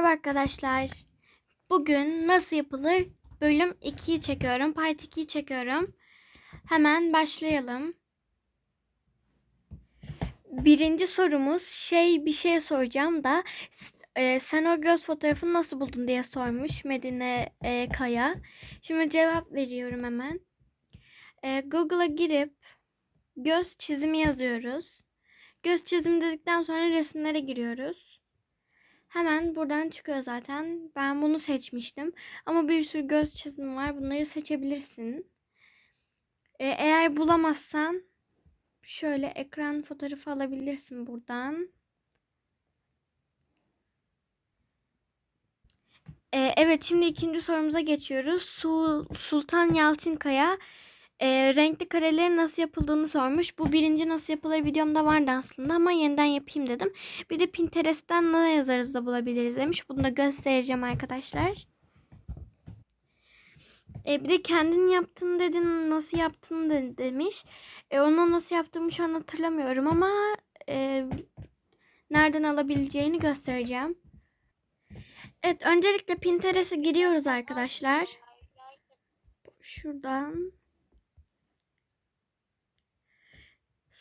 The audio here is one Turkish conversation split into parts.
Merhaba arkadaşlar. Bugün nasıl yapılır bölüm 2'yi çekiyorum. Part 2'yi çekiyorum. Hemen başlayalım. Birinci sorumuz şey bir şey soracağım da e, sen o göz fotoğrafını nasıl buldun diye sormuş Medine e, Kaya. Şimdi cevap veriyorum hemen. E, Google'a girip göz çizimi yazıyoruz. Göz çizimi dedikten sonra resimlere giriyoruz. Hemen buradan çıkıyor zaten. Ben bunu seçmiştim. Ama bir sürü göz çizimi var. Bunları seçebilirsin. Ee, eğer bulamazsan şöyle ekran fotoğrafı alabilirsin buradan. Ee, evet şimdi ikinci sorumuza geçiyoruz. Su, Sultan Yalçınkaya e, renkli karelerin nasıl yapıldığını sormuş. Bu birinci nasıl yapılır videomda vardı aslında ama yeniden yapayım dedim. Bir de Pinterest'ten ne yazarız da bulabiliriz demiş. Bunu da göstereceğim arkadaşlar. E, bir de kendin yaptın dedin nasıl yaptın de, demiş. E, onu nasıl yaptığımı şu an hatırlamıyorum ama e, nereden alabileceğini göstereceğim. Evet öncelikle Pinterest'e giriyoruz arkadaşlar. Şuradan.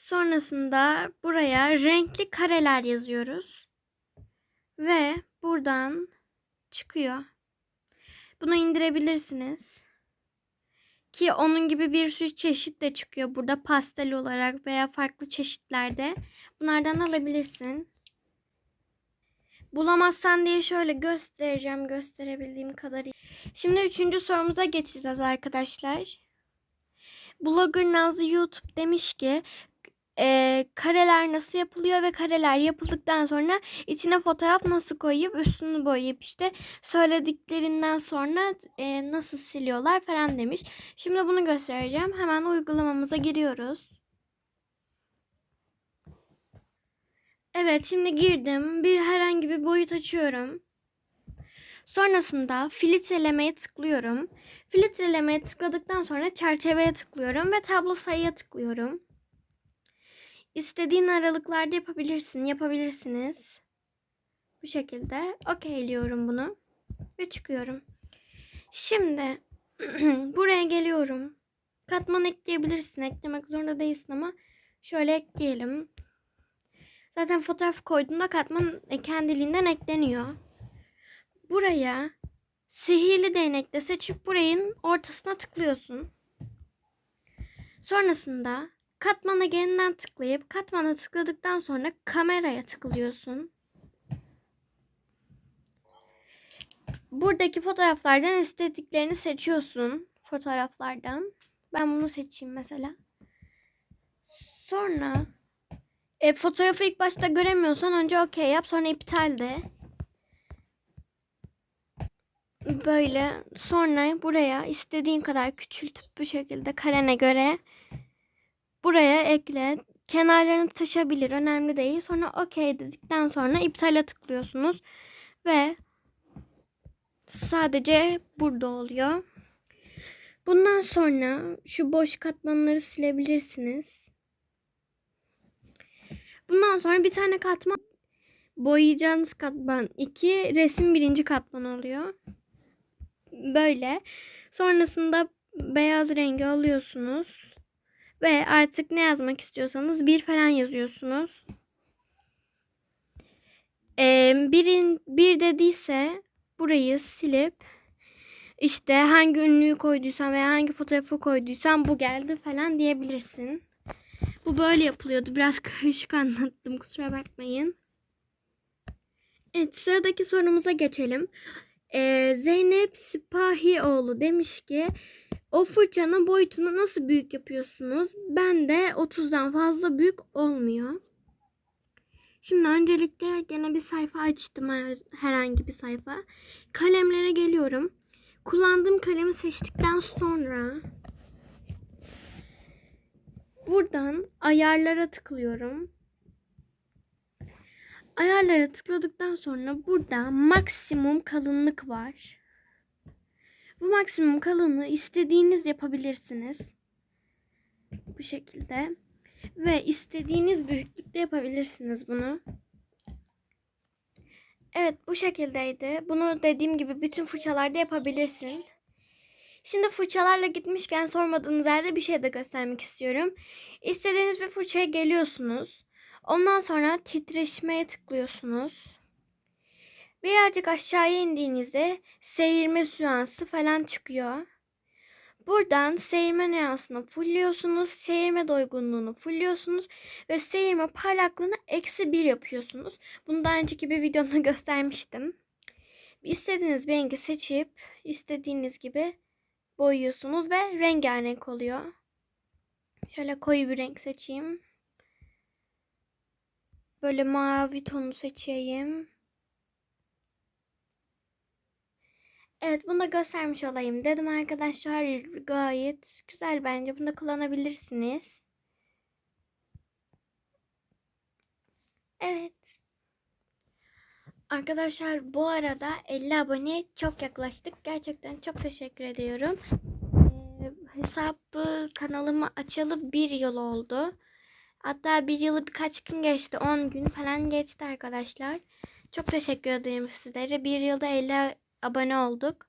Sonrasında buraya renkli kareler yazıyoruz. Ve buradan çıkıyor. Bunu indirebilirsiniz. Ki onun gibi bir sürü çeşit de çıkıyor burada pastel olarak veya farklı çeşitlerde. Bunlardan alabilirsin. Bulamazsan diye şöyle göstereceğim gösterebildiğim kadarıyla. Şimdi üçüncü sorumuza geçeceğiz arkadaşlar. Blogger Nazlı YouTube demiş ki e, kareler nasıl yapılıyor ve kareler yapıldıktan sonra içine fotoğraf nasıl koyup üstünü boyayıp işte söylediklerinden sonra e, nasıl siliyorlar falan demiş. Şimdi bunu göstereceğim. Hemen uygulamamıza giriyoruz. Evet şimdi girdim. Bir herhangi bir boyut açıyorum. Sonrasında filtrelemeye tıklıyorum. Filtrelemeye tıkladıktan sonra çerçeveye tıklıyorum ve tablo sayıya tıklıyorum. İstediğin aralıklarda yapabilirsin, yapabilirsiniz. Bu şekilde okeyliyorum bunu ve çıkıyorum. Şimdi buraya geliyorum. Katman ekleyebilirsin. Eklemek zorunda değilsin ama şöyle ekleyelim. Zaten fotoğraf koyduğunda katman kendiliğinden ekleniyor. Buraya sihirli değnekle seçip burayın ortasına tıklıyorsun. Sonrasında katmana yeniden tıklayıp katmana tıkladıktan sonra kameraya tıklıyorsun. Buradaki fotoğraflardan istediklerini seçiyorsun. Fotoğraflardan. Ben bunu seçeyim mesela. Sonra e, fotoğrafı ilk başta göremiyorsan önce okey yap sonra iptal de. Böyle sonra buraya istediğin kadar küçültüp bu şekilde karene göre buraya ekle. Kenarlarını taşabilir önemli değil. Sonra okey dedikten sonra iptale tıklıyorsunuz ve sadece burada oluyor. Bundan sonra şu boş katmanları silebilirsiniz. Bundan sonra bir tane katman boyayacağınız katman 2 resim birinci katman oluyor. Böyle. Sonrasında beyaz rengi alıyorsunuz. Ve artık ne yazmak istiyorsanız bir falan yazıyorsunuz. Ee, birin, bir dediyse burayı silip işte hangi ünlüyü koyduysan veya hangi fotoğrafı koyduysan bu geldi falan diyebilirsin. Bu böyle yapılıyordu. Biraz karışık anlattım. Kusura bakmayın. Evet sıradaki sorumuza geçelim. Ee, Zeynep Sipahioğlu demiş ki o fırçanın boyutunu nasıl büyük yapıyorsunuz? Ben de 30'dan fazla büyük olmuyor. Şimdi öncelikle gene bir sayfa açtım her, herhangi bir sayfa. Kalemlere geliyorum. Kullandığım kalemi seçtikten sonra buradan ayarlara tıklıyorum. Ayarlara tıkladıktan sonra burada maksimum kalınlık var. Bu maksimum kalınlığı istediğiniz yapabilirsiniz. Bu şekilde. Ve istediğiniz büyüklükte yapabilirsiniz bunu. Evet bu şekildeydi. Bunu dediğim gibi bütün fırçalarda yapabilirsin. Şimdi fırçalarla gitmişken sormadığınız yerde bir şey de göstermek istiyorum. İstediğiniz bir fırçaya geliyorsunuz. Ondan sonra titreşmeye tıklıyorsunuz. Birazcık aşağıya indiğinizde seyirme nüansı falan çıkıyor. Buradan seyirme nüansını fulluyorsunuz. Seyirme doygunluğunu fulluyorsunuz. Ve seyirme parlaklığını eksi bir yapıyorsunuz. Bunu daha önceki bir videomda göstermiştim. İstediğiniz bir rengi seçip istediğiniz gibi boyuyorsunuz ve rengarenk oluyor. Şöyle koyu bir renk seçeyim. Böyle mavi tonu seçeyim. Evet bunu da göstermiş olayım dedim arkadaşlar. Gayet güzel bence. Bunu da kullanabilirsiniz. Evet. Arkadaşlar bu arada 50 aboneye çok yaklaştık. Gerçekten çok teşekkür ediyorum. Ee, hesabı kanalıma açalı bir yıl oldu. Hatta bir yılı birkaç gün geçti. 10 gün falan geçti arkadaşlar. Çok teşekkür ederim sizlere. Bir yılda 50 abone olduk.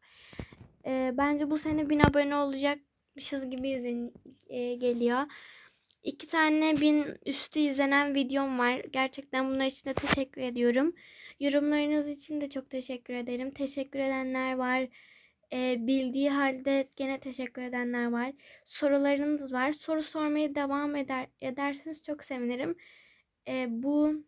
Ee, bence bu sene 1000 abone olacakmışız gibi izin, e, geliyor. İki tane bin üstü izlenen videom var. Gerçekten bunlar için de teşekkür ediyorum. Yorumlarınız için de çok teşekkür ederim. Teşekkür edenler var. Ee, bildiği halde gene teşekkür edenler var. Sorularınız var. Soru sormaya devam eder ederseniz çok sevinirim. Ee, bu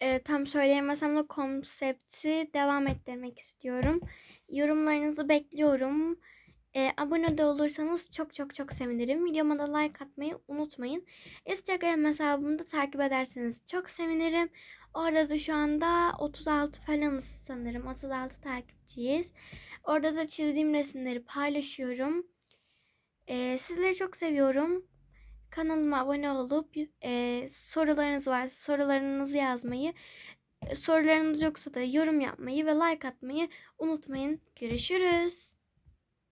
e, tam söyleyemesem de konsepti devam ettirmek istiyorum. Yorumlarınızı bekliyorum. E, abone de olursanız çok çok çok sevinirim. Videoma da like atmayı unutmayın. Instagram hesabımı da takip ederseniz çok sevinirim. Orada da şu anda 36 falanız sanırım. 36 takipçiyiz. Orada da çizdiğim resimleri paylaşıyorum. E, sizleri çok seviyorum. Kanalıma abone olup e, sorularınız var. Sorularınızı yazmayı, e, sorularınız yoksa da yorum yapmayı ve like atmayı unutmayın. Görüşürüz.